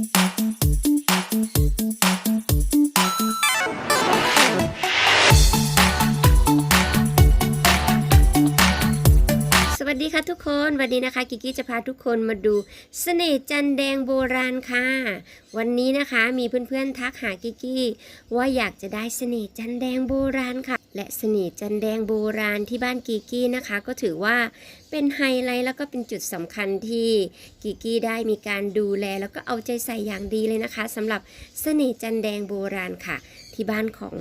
สวัสดีค่ะทุกคนวันนี้นะคะกิกกี้จะพาทุกคนมาดูเสน่ห์จันแดงโบราณค่ะ วันนี้นะคะมีเพื่อนๆทักหากิกกี้ว่าอยากจะได้เสน่ห์จันแดงโบราณค่ะ และเสน่ห์จันแดงโบราณที่บ้านกิกกี้นะคะ ก็ถือว่าเป็นไฮไลท์แล้วก็เป็นจุดสำคัญที่กิกกี้ได้มีการดูแล แล้วก็เอาใจใส่อย่างดีเลยนะคะสำหรับเสน่ห์จันแดงโบราณค่ะ ที่บ้านของ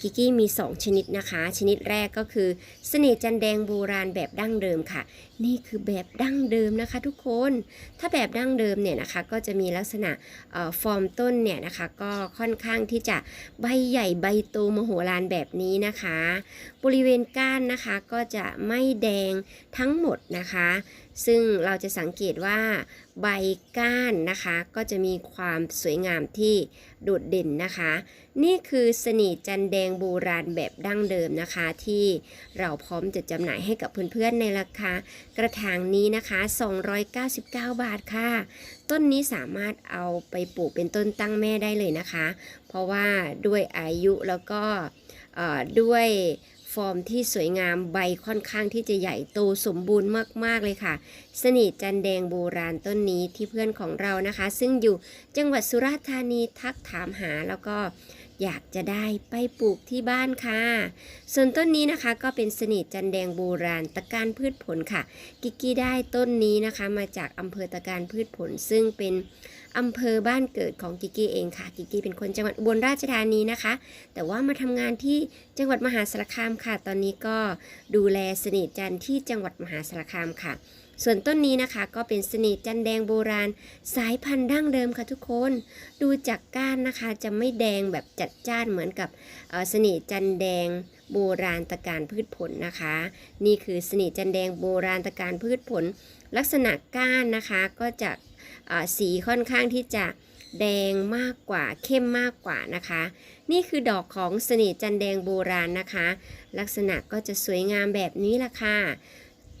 กิกกี้มี 2 ชนิดนะคะ ชนิดแรกก็คือเสน่ห์จันแดงโบราณแบบดั้งเดิมค่ะ นี่คือแบบดั้งเดิมนะคะ ทุกคน ถ้าแบบดั้งเดิมเนี่ยนะคะ ก็จะมีลักษณะฟอร์มต้นเนี่ยนะคะ ก็ค่อนข้างที่จะใบใหญ่ใบโตมโหฬารแบบนี้นะคะ บริเวณก้านนะคะก็จะไม่แดงทั้งหมดนะคะ ซึ่งเราจะสังเกตว่าใบก้านนะคะก็จะมีความสวยงามที่โดดเด่นนะคะ นี่คือสนีจันแดงโบราณแบบดั้งเดิมนะคะ ที่เราพร้อมจะจำหน่ายให้กับเพื่อนๆในราคากระถางนี้นะคะ 299 บาทค่ะ ต้นนี้สามารถเอาไปปลูกเป็นต้นตั้งแม่ได้เลยนะคะ เพราะว่าด้วยอายุแล้วก็ ด้วย ฟอร์มที่สวยงามใบค่อนข้างที่จะใหญ่โตสมบูรณ์มากๆเลยค่ะ สนิทจันแดงโบราณต้นนี้ที่เพื่อนของเรานะคะ ซึ่งอยู่จังหวัดสุราษฎร์ธานีทักถามหาแล้วก็อยากจะได้ไปปลูกที่บ้านค่ะ ส่วนต้นนี้นะคะก็เป็นสนิทจันแดงโบราณตะการพืชผลค่ะ กิกกี้ได้ต้นนี้นะคะมาจากอำเภอตะการพืชผล ซึ่งเป็นอำเภอบ้านเกิดของกิกกี้เองค่ะ กิกกี้เป็นคนจังหวัดอุบลราชธานีนะคะ แต่ว่ามาทำงานที่จังหวัดมหาสารคามค่ะ ตอนนี้ก็ดูแลสนิทจันทร์ที่จังหวัดมหาสารคามค่ะ ส่วนต้นนี้นะคะก็เป็นสนิทจันแดงโบราณ สายพันธุ์ดั้งเดิมค่ะทุกคน ดูจากก้านนะคะจะไม่แดงแบบจัดจ้านเหมือนกับสนิทจันแดงโบราณตะการพืชผลนะคะ นี่คือสนิทจันแดงโบราณตะการพืชผล ลักษณะก้านนะคะก็จะสีค่อนข้างที่จะ แดงมากกว่าเข้มมากกว่านะคะ นี่คือดอกของสนิทจันแดงโบราณนะคะ ลักษณะก็จะสวยงามแบบนี้ละค่ะ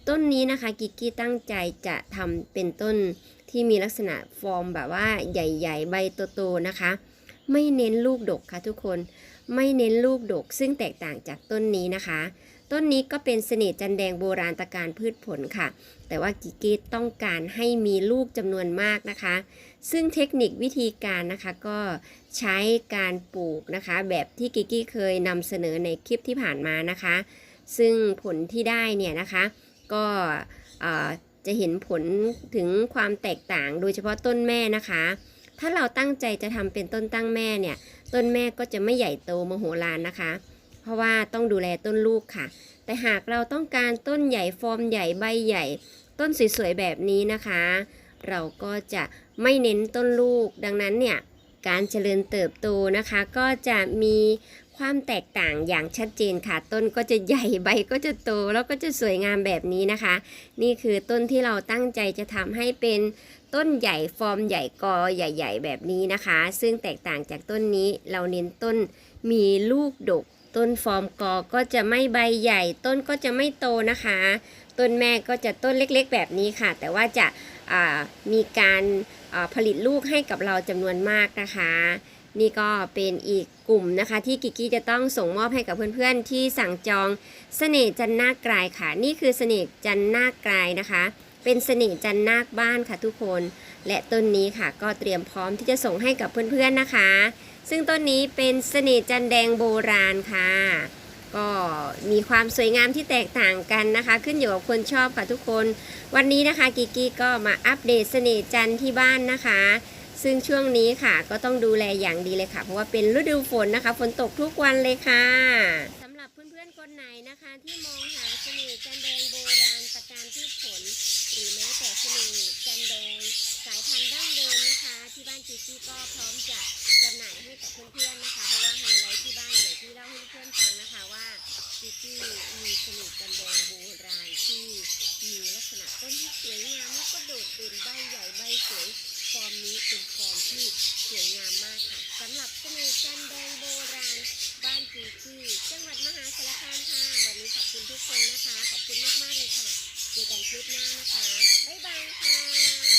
ต้นนี้นะคะกิกกี้ตั้งใจจะทำเป็นต้นที่มีลักษณะฟอร์มแบบว่าใหญ่ๆ ใบโตๆนะคะ ไม่เน้นลูกดกค่ะทุกคน ไม่เน้นลูกดกซึ่งแตกต่างจากต้นนี้นะคะ ต้นนี้ก็เป็นเสน่ห์จันแดงโบราณตะการพืชผลค่ะ แต่ว่ากิกกี้ต้องการให้มีลูกจำนวนมากนะคะ ซึ่งเทคนิควิธีการนะคะก็ใช้การปลูกนะคะ แบบที่กิกกี้เคยนำเสนอในคลิปที่ผ่านมานะคะ ซึ่งผลที่ได้เนี่ยนะคะ ก็จะเห็นผลถึงความแตกต่างโดยเฉพาะต้นแม่นะคะ ถ้าเราตั้งใจจะทำเป็นต้นตั้งแม่เนี่ย ต้นแม่ก็จะไม่ใหญ่โตมโหฬารนะคะ ราะว่าต้องดูแลต้นลูกค่ะ แต่หากเราต้องการต้นใหญ่ฟอร์มใหญ่ใบใหญ่ ต้นสวยๆแบบนี้นะคะ เราก็จะไม่เน้นต้นลูก ดังนั้นเนี่ยการเจริญเติบโตนะคะ ก็จะมีความแตกต่างอย่างชัดเจนค่ะ ต้นก็จะใหญ่ใบก็จะโตแล้วก็จะสวยงามแบบนี้นะคะ นี่คือต้นที่เราตั้งใจจะทำให้เป็นต้นใหญ่ฟอร์มใหญ่กอใหญ่ ๆ แบบนี้นะคะ ซึ่งแตกต่างจากต้นนี้เราเน้นต้นมีลูกดก ต้นฟอร์มกอก็จะไม่ใบใหญ่ ต้นก็จะไม่โตนะคะ ต้นแม่ก็จะต้นเล็กๆ แบบนี้ค่ะ แต่ว่าจะามีการาผลิตลูกให้กับเราจำนวนมากนะคะ นี่ก็เป็นอีกกลุ่มนะคะ ที่กิกกี้จะต้องส่งมอบให้กับเพื่อนๆ ที่สั่งจองเสน่ห์จันนาคกลายค่ะ นี่คือเสน่ห์จันนาคกลายนะคะ เป็นเสน่ห์จันนาคบ้านค่ะทุกคน และต้นนี้ค่ะก็เตรียมพร้อมที่จะส่งให้กับเพื่อนๆนะคะ ซึ่งต้นนี้เป็นเสน่ห์จันแดงโบราณค่ะ ก็มีความสวยงามที่แตกต่างกันนะคะ ขึ้นอยู่กับคนชอบค่ะทุกคน วันนี้นะคะกิกกี้ก็มาอัปเดตเสน่ห์จันที่บ้านนะคะ ซึ่งช่วงนี้ค่ะก็ต้องดูแลอย่างดีเลยค่ะ เพราะว่าเป็นฤดูฝนนะคะ ฝนตกทุกวันเลยค่ะ พื่อนๆคนไหนนะคะที่มองหาเสน่ห์จันแดงโบราณตะการพืชผล หรือแม้แต่เสน่ห์จันแดงสายพันธุ์ดั้งเดิมนะคะ ที่บ้านกิกกี้ก็พร้อมจะจำหน่ายให้กับเพื่อนๆนะคะ เพราะว่าไฮไลท์ที่บ้านอย่างที่เล่าให้เพื่อนๆฟังนะคะว่ากิกกี้มีเสน่ห์จันแดงโบราณที่มีลักษณะต้นที่สวยงามแล้วก็โดดเด่นใบใหญ่ใบสวยฟอร์มนี้เป็นฟอร์มที่สวยงามมากค่ะสำหรับเสน่ห์จันแดงโบราณ จังหวัดมหาสารคามค่ะ วันนี้ขอบคุณทุกคนนะคะ ขอบคุณมากๆเลยค่ะเจอกันคลิปหน้านะคะ บ๊ายบายค่ะ